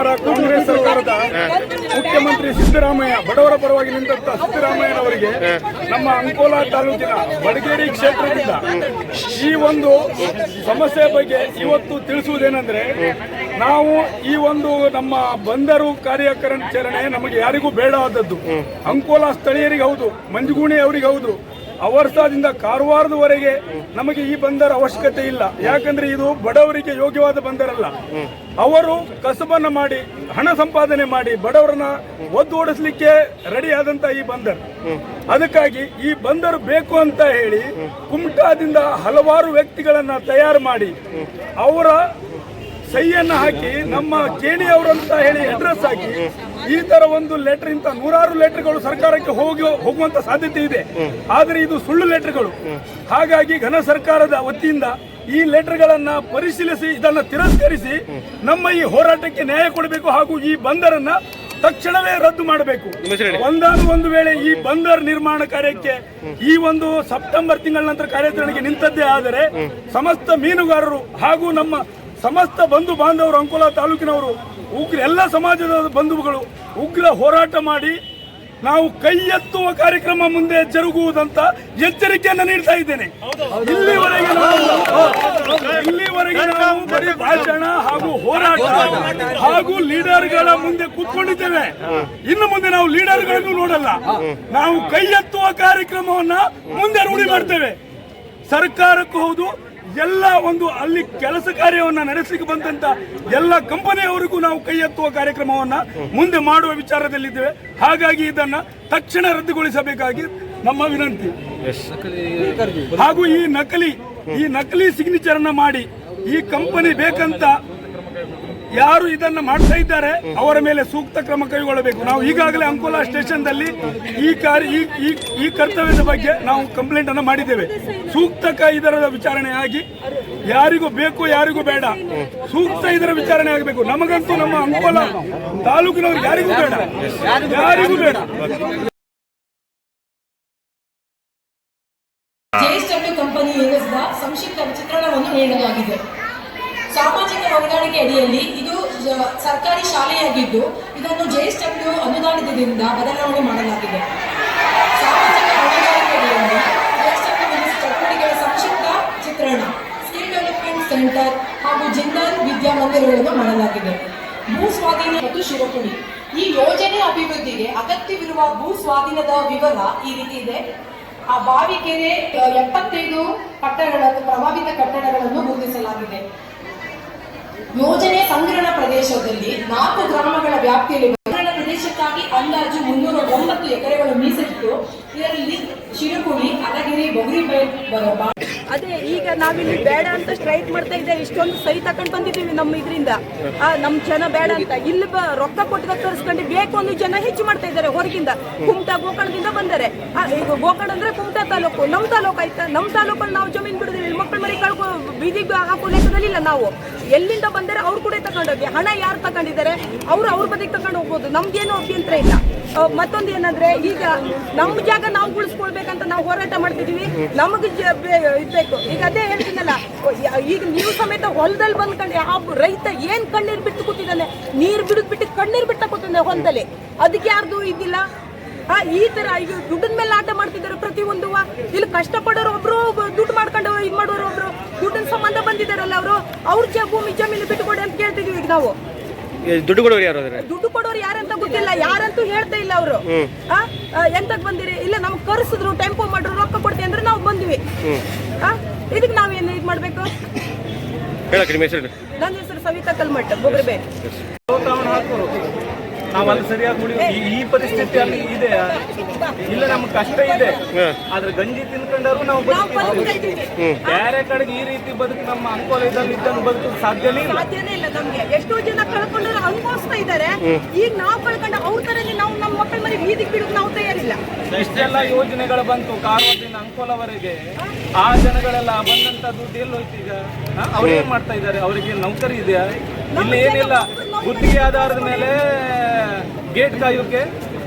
ಕಾಂಗ್ರೆಸ್ ಸರ್ಕಾರದ ಮುಖ್ಯಮಂತ್ರಿ ಸಿದ್ದರಾಮಯ್ಯ ಬಡವರ ಪರವಾಗಿ ನಿಂತ ಸಿದ್ದರಾಮಯ್ಯನವರಿಗೆ ನಮ್ಮ ಅಂಕೋಲಾ ತಾಲೂಕಿನ ಬಡಗೇರಿ ಕ್ಷೇತ್ರದಿಂದ ಈ ಒಂದು ಸಮಸ್ಯೆ ಬಗ್ಗೆ ಇವತ್ತು ತಿಳಿಸುವುದೇನೆಂದ್ರೆ ನಾವು ಈ ಒಂದು ನಮ್ಮ ಬಂದರು ಕಾರ್ಯಾಚರಣೆ ನಮಗೆ ಯಾರಿಗೂ ಬೇಡವಾದದ್ದು ಅಂಕೋಲಾ ಸ್ಥಳೀಯರಿಗೆ ಹೌದು ಮಂಜುಗೂಣಿ ಅವರಿಗೆ ಹೌದು. ಅವರ್ಸಾದಿಂದ ಕಾರವಾರದವರೆಗೆ ನಮಗೆ ಈ ಬಂದರ ಅವಶ್ಯಕತೆ ಇಲ್ಲ. ಯಾಕಂದ್ರೆ ಇದು ಬಡವರಿಗೆ ಯೋಗ್ಯವಾದ ಬಂದರಲ್ಲ. ಅವರು ಕಸಬನ್ನ ಮಾಡಿ, ಹಣ ಸಂಪಾದನೆ ಮಾಡಿ ಬಡವರನ್ನ ಒದ್ದು ಓಡಿಸ್ಲಿಕ್ಕೆ ರೆಡಿ ಆದಂತ ಈ ಬಂದರ್. ಅದಕ್ಕಾಗಿ ಈ ಬಂದರು ಬೇಕು ಅಂತ ಹೇಳಿ ಕುಮಟಾದಿಂದ ಹಲವಾರು ವ್ಯಕ್ತಿಗಳನ್ನ ತಯಾರು ಮಾಡಿ ಅವರ ಸಹಿಯನ್ನ ಹಾಕಿ ನಮ್ಮ ಕೇಣಿ ಅವರಂತ ಹೇಳಿ ಅಡ್ರೆಸ್ ಹಾಕಿ ಈ ತರ ಒಂದು ಲೆಟರ್ ಇಂತ ನೂರಾರು ಲೆಟರ್ಗಳು ಸರ್ಕಾರಕ್ಕೆ ಹೋಗಿ ಹೋಗುವಂತ ಸಾಧ್ಯತೆ ಇದೆ. ಆದರೆ ಇದು ಸುಳ್ಳು ಲೆಟರ್ಗಳು ಹಾಗಾಗಿ ಘನ ಸರ್ಕಾರದ ವತಿಯಿಂದ ಈ ಲೆಟರ್ಗಳನ್ನ ಪರಿಶೀಲಿಸಿ ಇದನ್ನ ತಿರಸ್ಕರಿಸಿ ನಮ್ಮ ಈ ಹೋರಾಟಕ್ಕೆ ನ್ಯಾಯ ಕೊಡಬೇಕು ಹಾಗೂ ಈ ಬಂದರನ್ನ ತಕ್ಷಣವೇ ರದ್ದು ಮಾಡಬೇಕು. ಒಂದಾದ ಒಂದು ವೇಳೆ ಈ ಬಂದರ್ ನಿರ್ಮಾಣ ಕಾರ್ಯಕ್ಕೆ ಈ ಒಂದು ಸೆಪ್ಟೆಂಬರ್ ತಿಂಗಳ ನಂತರ ಕಾರ್ಯಾಚರಣೆಗೆ ನಿಂತದ್ದೇ ಆದರೆ ಸಮಸ್ತ ಮೀನುಗಾರರು ಹಾಗೂ ನಮ್ಮ ಸಮಸ್ತ ಬಂಧು ಬಾಂಧವರು ಅಂಕೋಲ ತಾಲೂಕಿನವರು, ಉಗ್ರ ಎಲ್ಲ ಸಮಾಜದ ಬಂಧುಗಳು, ಉಗ್ರ ಹೋರಾಟ ಮಾಡಿ ನಾವು ಕೈ ಎತ್ತುವ ಕಾರ್ಯಕ್ರಮ ಮುಂದೆ ಜರುಗುವುದಂತ ಎಚ್ಚರಿಕೆಯನ್ನು ನೀಡ್ತಾ ಇದ್ದೇನೆ. ಇಲ್ಲಿವರೆಗೆ ಇಲ್ಲಿವರೆಗೆ ನಾವು ಬರೀ ಭಾಷಣ ಹಾಗೂ ಹೋರಾಟ ಹಾಗೂ ಲೀಡರ್ಗಳ ಮುಂದೆ ಕೂತ್ಕೊಂಡಿದ್ದೇವೆ. ಇನ್ನು ಮುಂದೆ ನಾವು ಲೀಡರ್ಗಳನ್ನು ನೋಡಲ್ಲ. ನಾವು ಕೈ ಎತ್ತುವ ಕಾರ್ಯಕ್ರಮವನ್ನ ಮುಂದೆ ರೂಢಿ ಮಾಡ್ತೇವೆ. ಸರ್ಕಾರಕ್ಕೂ ಹೌದು ಎಲ್ಲ ಒಂದು ಅಲ್ಲಿ ಕೆಲಸ ಕಾರ್ಯವನ್ನ ನಡೆಸಲಿಕ್ಕೆ ಬಂದಂತ ಎಲ್ಲ ಕಂಪನಿಯವರಿಗೂ ನಾವು ಕೈ ಎತ್ತುವ ಕಾರ್ಯಕ್ರಮವನ್ನ ಮುಂದೆ ಮಾಡುವ ವಿಚಾರದಲ್ಲಿದ್ದೇವೆ. ಹಾಗಾಗಿ ಇದನ್ನ ತಕ್ಷಣ ರದ್ದುಗೊಳಿಸಬೇಕಾಗಿ ನಮ್ಮ ವಿನಂತಿ. ಹಾಗೂ ಈ ನಕಲಿ ಈ ನಕಲಿ ಸಿಗ್ನೇಚರ್ ಅನ್ನ ಮಾಡಿ ಈ ಕಂಪನಿ ಬೇಕಂತ ಯಾರು ಇದನ್ನ ಮಾಡ್ತಾ ಇದ್ದಾರೆ, ಅವರ ಮೇಲೆ ಸೂಕ್ತ ಕ್ರಮ ಕೈಗೊಳ್ಳಬೇಕು. ನಾವು ಈಗಾಗಲೇ ಅಂಕೋಲಾ ಸ್ಟೇಷನ್ದಲ್ಲಿ ಈ ಕಾರ್ಯ, ಈ ಕರ್ತವ್ಯದ ಬಗ್ಗೆ ನಾವು ಕಂಪ್ಲೇಂಟ್ ಅನ್ನು ಮಾಡಿದ್ದೇವೆ. ಸೂಕ್ತ ಇದರ ವಿಚಾರಣೆ ಆಗಿ ಯಾರಿಗೂ ಬೇಕು, ಯಾರಿಗೂ ಬೇಡ. ಸೂಕ್ತ ಇದರ ವಿಚಾರಣೆ ಆಗಬೇಕು. ನಮಗಂತೂ ನಮ್ಮ ಅಂಕೋಲಾ ತಾಲೂಕಿನವ್ರು ಯಾರಿಗೂ ಬೇಡ. ಯಾರಿಗೂ ಬೇಡ. ಸಂಕ್ಷಿಪ್ತ ಚಿತ್ರಣವನ್ನು ನೀಡಲಾಗಿದೆ. ಸಾಮಾಜಿಕ ಹೊಂದಾಣಿಕೆ ಅಡಿಯಲ್ಲಿ ಇದು ಸರ್ಕಾರಿ ಶಾಲೆಯಾಗಿದ್ದು, ಇದನ್ನು ಜೆಎಸ್ಡಬ್ಲ್ಯೂ ಅನುದಾನದಿಂದ ಬದಲಾವಣೆ ಮಾಡಲಾಗಿದೆ. ಸಾಮಾಜಿಕ ಹೊಂದಾಣಿಕೆ ಅಡಿಯಲ್ಲಿ ಚಟುವಟಿಕೆಗಳ ಸಂಕ್ಷಿಪ್ತ ಚಿತ್ರಣ, ಸ್ಕಿಲ್ ಡೆವಲಪ್ಮೆಂಟ್ ಸೆಂಟರ್ ಹಾಗೂ ಜಿಂದಾಲ್ ವಿದ್ಯಾಮಂದಿರಗಳನ್ನು ಮಾಡಲಾಗಿದೆ. ಭೂ ಸ್ವಾಧೀನ ಮತ್ತು ಶಿರಪುಡಿ ಈ ಯೋಜನೆ ಅಭಿವೃದ್ಧಿಗೆ ಅಗತ್ಯವಿರುವ ಭೂ ಸ್ವಾಧೀನದ ವಿವರ ಈ ರೀತಿ ಇದೆ. ಆ ಬಾವಿಕೆರೆ ಎಪ್ಪತ್ತೈದು ಕಟ್ಟಡಗಳನ್ನು, ಪ್ರಭಾವಿತ ಕಟ್ಟಡಗಳನ್ನು ಗುರುತಿಸಲಾಗಿದೆ. ಯೋಜನೆ ಸಂಗ್ರಹಣ ಪ್ರದೇಶದಲ್ಲಿ ನಾಲ್ಕು ಗ್ರಾಮಗಳ ವ್ಯಾಪ್ತಿಯಲ್ಲಿ ಸಂಗ್ರಹಣ ಪ್ರದೇಶಕ್ಕಾಗಿ ಅಂದಾಜು ಮುನ್ನೂರ ಒಂಬತ್ತು ಎಕರೆಗಳು ಮೀಸಲಿಟ್ಟು, ಇದರಲ್ಲಿ ಶಿರುಕುಡಿ ಅಲಗಿರಿ ಬರಬ ಅದೇ, ಈಗ ನಾವಿಲ್ಲಿ ಬೇಡ ಅಂತ ಸ್ಟ್ರೈಕ್ ಮಾಡ್ತಾ ಇದ್ದೇವೆ. ಇಷ್ಟೊಂದು ಸಹಿ ತಕೊಂಡ್ ಬಂದಿದ್ದೀವಿ ನಮ್ಮ ಇದರಿಂದ. ನಮ್ಮ ಜನ ಬೇಡ ಅಂತ. ಇಲ್ಲಿ ರೊಕ್ಕ ಕೊಟ್ಟು ತರಿಸ್ಕೊಂಡು ಬೇಕು ಜನ ಹೆಚ್ಚು ಮಾಡ್ತಾ ಇದ್ದಾರೆ ಹೊರಗಿಂದ. ಕುಮಟಾ, ಗೋಕರ್ಣದಿಂದ ಬಂದರೆ. ಗೋಕರ್ಣ ಅಂದ್ರೆ ಕುಮಟಾ ತಾಲೂಕು. ನಮ್ಮ ತಾಲೂಕು ಆಯ್ತಾ? ನಮ್ಮ ತಾಲೂಕಲ್ಲಿ ನಾವು ಜಮೀನು ಬಿಡುದಿಲ್ಲ. ಮಕ್ಕಳು ಮರಿ ಕಳ್ಕೊ ಬೀದಿಗೆ ಹಾಕೋ ಲೆಕ್ಕದಲ್ಲಿಲ್ಲ ನಾವು. ಎಲ್ಲಿಂದ ಬಂದರೆ ಅವ್ರು ಕೂಡ ತಗೊಂಡೋಗಿ ಹಣ ಯಾರು ತಗೊಂಡಿದ್ದಾರೆ ಅವ್ರು ಅವ್ರ ಬದಿಗೆ ತಗೊಂಡು ಹೋಗ್ಬೋದು. ನಮ್ಗೇನು ಅಭ್ಯಂತರ ಇಲ್ಲ. ಮತ್ತೊಂದು ಏನಂದ್ರೆ, ಈಗ ನಮ್ಮ ಜಾಗ ನಾವು ಉಳಿಸ್ಕೊಳ್ಬೇಕಂತ ನಾವು ಹೋರಾಟ ಮಾಡ್ತಿದೀವಿ. ನಮಗೆ ಇರ್ಬೇಕು ಈಗ ಅದೇ ಹೇಳ್ತೀನಲ್ಲ, ಈಗ ನೀವು ಸಮೇತ ಹೊಲದಲ್ಲಿ ಬಂದ್ಕೊಂಡು ಆ ರೈತ ಏನ್ ಕಣ್ಣೀರ್ ಬಿಟ್ಟು ಕೂತಿದ್ದಾನೆ? ನೀರ್ ಬಿಡದ್ ಬಿಟ್ಟು ಕಣ್ಣೀರ್ ಬಿಟ್ಟ ಕೂತಿದ್ದಾನೆ ಹೊಲದಲ್ಲಿ. ಅದಕ್ಕೆ ಯಾರ್ದು ಇದಿಲ್ಲ? ಈ ತರ ಈಗ ದುಡ್ಡಿನ ಮೇಲೆ ಆಟ ಮಾಡ್ತಿದ್ದಾರೆ ಪ್ರತಿಯೊಂದು. ಇಲ್ಲಿ ಕಷ್ಟಪಡೋರು ಒಬ್ರು ದುಡ್ಡು ಮಾಡ್ಕೊಂಡು ಇದ್ ಮಾಡೋರು ಒಬ್ರು ದುಡ್ಡಿನ ಸಂಬಂಧ ಬಂದಿದ್ದಾರಲ್ಲ ಅವರು ಅವ್ರ ಭೂಮಿ ಜಮೀನು ಬಿಟ್ಟುಕೊಡಿ ಅಂತ ಕೇಳ್ತಿದೀವಿ ಈಗ ನಾವು. ದುಡ್ಡು ಕೊಡೋರು ಯಾರು ಅದ್ರ? ದುಡ್ಡು ಕೊಡೋರು ಯಾರಂತ ಗೊತ್ತಿಲ್ಲ ಯಾರಂತೂ ಹೇಳ್ತಾ ಇಲ್ಲ ಅವರು. ಎಂತಕ್ ಬಂದಿರಿ? ಇಲ್ಲ ನಮ್ಗೆ ಕರ್ಸಿದ್ರು ಟೆಂಪೋ ಮಾಡ್ರು ರೊಕ್ಕ ಕೊಡ್ತೀವಿ ಅಂದ್ರೆ ನಾವು ಬಂದ್ವಿ. ಇದಕ್ಕೆ ನಾವೇನು ಇದು ಮಾಡ್ಬೇಕು? ನನ್ನ ಹೆಸರು? ಸವಿತಾ ಕಲ್ಮಠ ಬೊಗರ್ಬೆ. ಬೇರೆ ಹಾಕೋರು ನಾವು ಅಲ್ಲಿ ಸರಿಯಾಗಿ ಉಳಿಯೋದು ಈ- ಪರಿಸ್ಥಿತಿ ಅಲ್ಲಿ ಇದೆ. ಇಲ್ಲ ನಮ್ಗೆ ಕಷ್ಟ ಇದೆ. ಆದ್ರೆ ಗಂಜಿ ತಿನ್ಕೊಂಡಾರು ನಾವು ಬದುಕಿದ್ದೀವಿ. ಬೇರೆ ಕಡೆಗೆ ಈ ರೀತಿ ಬದುಕು ನಮ್ಮ ಅಂಕೋಲದಲ್ಲಿ ಇದ್ದನ್ನು ಬದುಕು ಸಾಧ್ಯನೇ ಇಲ್ಲ. ಸಾಧ್ಯನೇ ಇಲ್ಲ ನಮ್ಗೆ. ಎಷ್ಟೋ ಜನ ಕಳ್ಕೊಂಡ್ರೆ ಅನುಭವಿಸ್ತಾ ಇದ್ದಾರೆ ಈಗ ನಾವು ಕಳ್ಕೊಂಡು ಅವ್ರ ತರಲ್ಲಿ ನಾವು ನಮ್ಮ ಮಕ್ಕಳ ಮನೆ ಬೀದಿಗೆ ಬಿಡೋಕೆ ನಾವು ತಯಾರಿಲ್ಲ. ಇಷ್ಟೆಲ್ಲ ಯೋಜನೆಗಳು ಬಂತು ಕಾರವಾರದಿಂದ ಅಂಕೋಲವರೆಗೆ. ಆ ಜನಗಳೆಲ್ಲ ಬಂದಂತ ದುಡ್ಡು ಎಲ್ಲಿ ಹೋಯ್ತು ಈಗ? ಅವ್ರು ಏನ್ ಮಾಡ್ತಾ ಇದ್ದಾರೆ? ಅವ್ರಿಗೆ ನೌಕರಿ ಇದೆಯಾ? ಇಲ್ಲಿ ಏನಿಲ್ಲ. ಗುತ್ತಿಗೆ ಆಧಾರದ ಮೇಲೆ ಗೇಟ್ ಕಾಯೋಕೆ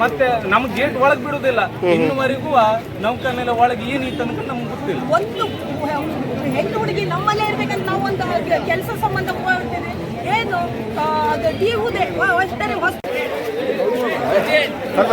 ಮತ್ತೆ ನಮ್ ಗೇಟ್ ಒಳಗ್ ಬಿಡುದಿಲ್ಲ. ಇನ್ನುವರೆಗೂ ಆ ನೌಕರನೆಲ್ಲ ಒಳಗೆ ಏನಿತ್ತು ಅಂತ ನಮ್ಗೆ ಗೊತ್ತಿಲ್ಲ. ಒಂದು ಹೆಣ್ಣು ಹುಡುಗಿ ನಮ್ಮಲ್ಲೇ ಇರ್ಬೇಕಂತ ನಾವು ಒಂದು ಕೆಲಸ ಸಂಬಂಧ ಹೋಗ್ತೇವೆ ಏನ್? ಏನು ದೀವುದೆ ಅಷ್ಟೇ ಹೊಸ ಸ್ವಲ್ಪ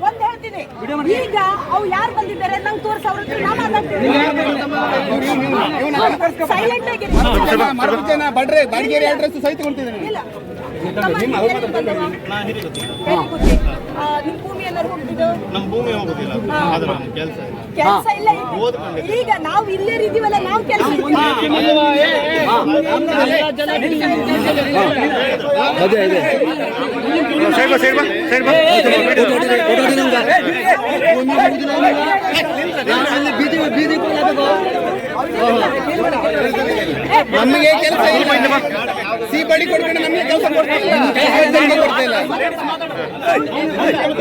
ಒಂದ್ ಹೇಳ್ತೀನಿ ಈಗ ಅವು ಯಾರು ಬಂದಿದ್ದಾರೆ ನಂಗೆ ತೋರ್ಸ ಅವ್ರ ಹತ್ರ ನಾ ಮಾತಾಡ್ತೀನಿ ಸೈಲೆಂಟ್ ಬಡ್ರೆ ಬಾಡಿಗೆರೆ ಅಡ್ರೆಸ್ ಸಹಿತ ಕೊಡ್ತಿದ್ದೇನೆ ಇಲ್ಲ ನಿಮ್ ಭೂಮಿ ಎಲ್ಲರೂ ಹೋಗ್ತಿದ್ದು ಭೂಮಿ ಹೋಗುದಿಲ್ಲ ಆದ್ರೆ ಕೆಲಸ ಇಲ್ಲ ಕೆಲಸ ಇಲ್ಲ ಈಗ. ನಾವು ಇಲ್ಲೇ ಇದೀವಲ್ಲ ನಾವು ಕೆಲಸ ಸೈಡ್ ಬಾ ಸೈಡ್ ಬಾ ಸೈಡ್ ಬಾ ನಮಗೆ ಕೆಲಸ ಇಲ್ಲ ಸಿ ಬಡಿ ಕೊಡ್ಕೊಂಡು ನಮಗೆ ಕೆಲಸ ಕೊಡ್ತಿಲ್ಲ ಕೆಲಸ ಕೊಡ್ತಿಲ್ಲ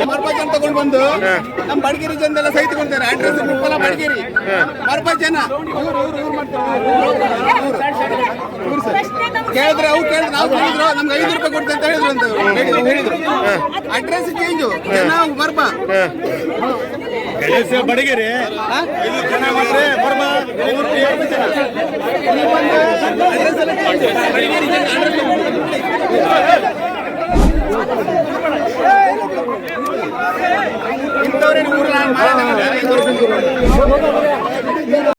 ಮರ್ಪಾಜ್ ಅಂತ ತಗೊಂಡು ಬಂದು ನಮ್ಮ ಬಡಗಿರಿ ಜನದೆಲ್ಲ ಸಹಿತ ಕೊಡ್ತಾರೆ ಅಡ್ರೆಸ್ ಮುಪ್ಪಲ ಬಡಗಿರಿ ಮರ್ಪಾಜ್ ಜನ ಇವ್ರು ಇವ್ರು ಇವ್ರು ಮಾಡ್ತಾರೆ ಕೇಳಿದ್ರೆ ಅವ್ರು ಕೇಳಿದ್ರೆ ನಾವು ಕೇಳಿದ್ರು ನಮ್ಗೆ ಐದು ರೂಪಾಯಿ ಕೊಡ್ತೆ ಅಂತ ಹೇಳಿದ್ರು ಅಂತ. ಹೇಳಿದ್ರು. ಹೇಳಿದ್ರು ಅಡ್ರೆಸ್ ಚೇಂಜು ನಾವು ಮರ್ಪ ಬಡಗೇರಿ. ಇದು ಜನ